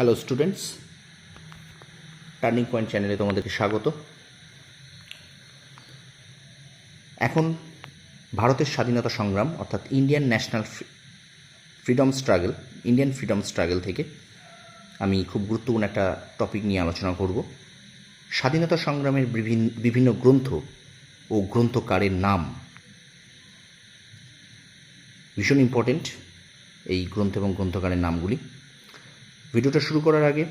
Hello students turning point চ্যানেলে তোমাদেরকে স্বাগত। এখন ভারতের স্বাধীনতা সংগ্রাম, অর্থাৎ Indian national freedom struggle Indian freedom struggle থেকে আমি খুব গুরুত্বপূর্ণ একটা টপিক নিয়ে আলোচনা করব। স্বাধীনতা সংগ্রামের বিভিন্ন বিভিন্ন গ্রন্থ ও গ্রন্থকারের নাম। ভীষণ ইম্পর্টেন্ট এই গ্রন্থ এবং গ্রন্থকারের নামগুলি। ভিডিওটা শুরু করার আগে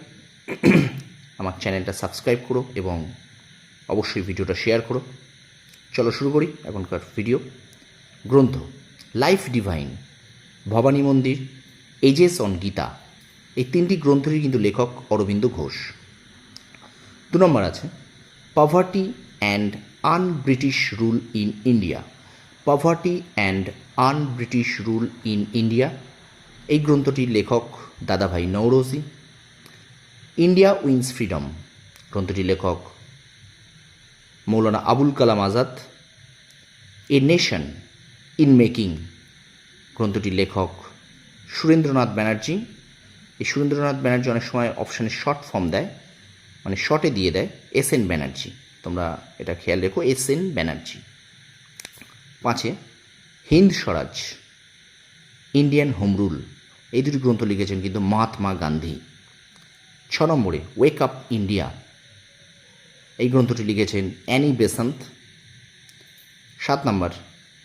আমার চ্যানেলটা সাবস্ক্রাইব করো এবং অবশ্যই ভিডিওটা শেয়ার করো। চলো শুরু করি এখনকার ভিডিও। গ্রন্থ লাইফ ডিভাইন ভবানী মন্দির এজেস অন গীতা এই তিনটি গ্রন্থেরই কিন্তু লেখক অরবিন্দ ঘোষ। দু নম্বর আছে poverty and un British rule in India poverty and un British rule in India এই গ্রন্থটির লেখক দাদাভাই নৌরোজি ইন্ডিয়া উইন্স ফ্রিডম। গ্রন্থটির লেখক Maulana Abul Kalam Azad. A nation in making. গ্রন্থটির লেখক সুরেন্দ্রনাথ ব্যানার্জি। এই সুরেন্দ্রনাথ ব্যানার্জি অনেক সময় অপশানে শর্ট ফর্ম দেয় মানে শর্টে দিয়ে দেয়, এস এন ব্যানার্জি। তোমরা এটা খেয়াল রেখো, এস এন ব্যানার্জি। পাঁচে, Hind Swaraj, Indian home rule. এই দুটি গ্রন্থ লিখেছেন কিন্তু মহাত্মা গান্ধী। ছ নম্বরে ওয়েক আপ ইন্ডিয়া এই গ্রন্থটি লিখেছেন অ্যানি বেসান্ত সাত নম্বর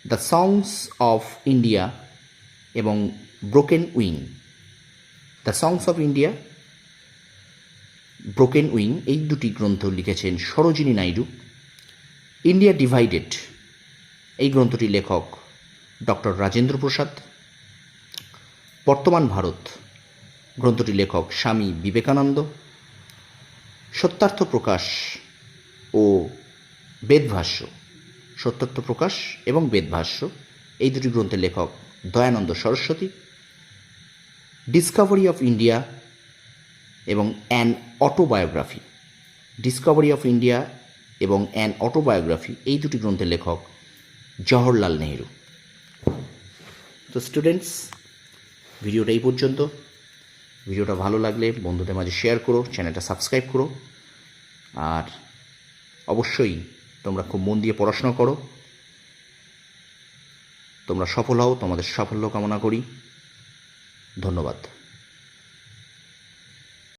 দ্য সংস অফ ইন্ডিয়া এবং broken wing the songs of India broken wing এই দুটি গ্রন্থ লিখেছেন সরোজিনী নাইডু। ইন্ডিয়া ডিভাইডেড এই গ্রন্থটি লেখক ডক্টর রাজেন্দ্র প্রসাদ বর্তমান ভারত। গ্রন্থটি লেখক স্বামী বিবেকানন্দ। সত্যার্থ প্রকাশ ও বেদভাষ্য। সত্যার্থ প্রকাশ এবং বেদভাষ্য। এই দুটি গ্রন্থের লেখক Dayananda Saraswati. Discovery of India এবং an autobiography. Discovery of India এবং অ্যান অটোবায়োগ্রাফি এই দুটি গ্রন্থের লেখক জওহরলাল নেহেরু। তো স্টুডেন্টস ভিডিওটা এই পর্যন্ত। ভিডিওটা ভালো লাগলে বন্ধুদের মাঝে শেয়ার করো চ্যানেলটা সাবস্ক্রাইব করো। আর অবশ্যই তোমরা খুব মন দিয়ে পড়াশোনা করো। তোমরা সফল হও, তোমাদের সাফল্য কামনা করি। ধন্যবাদ।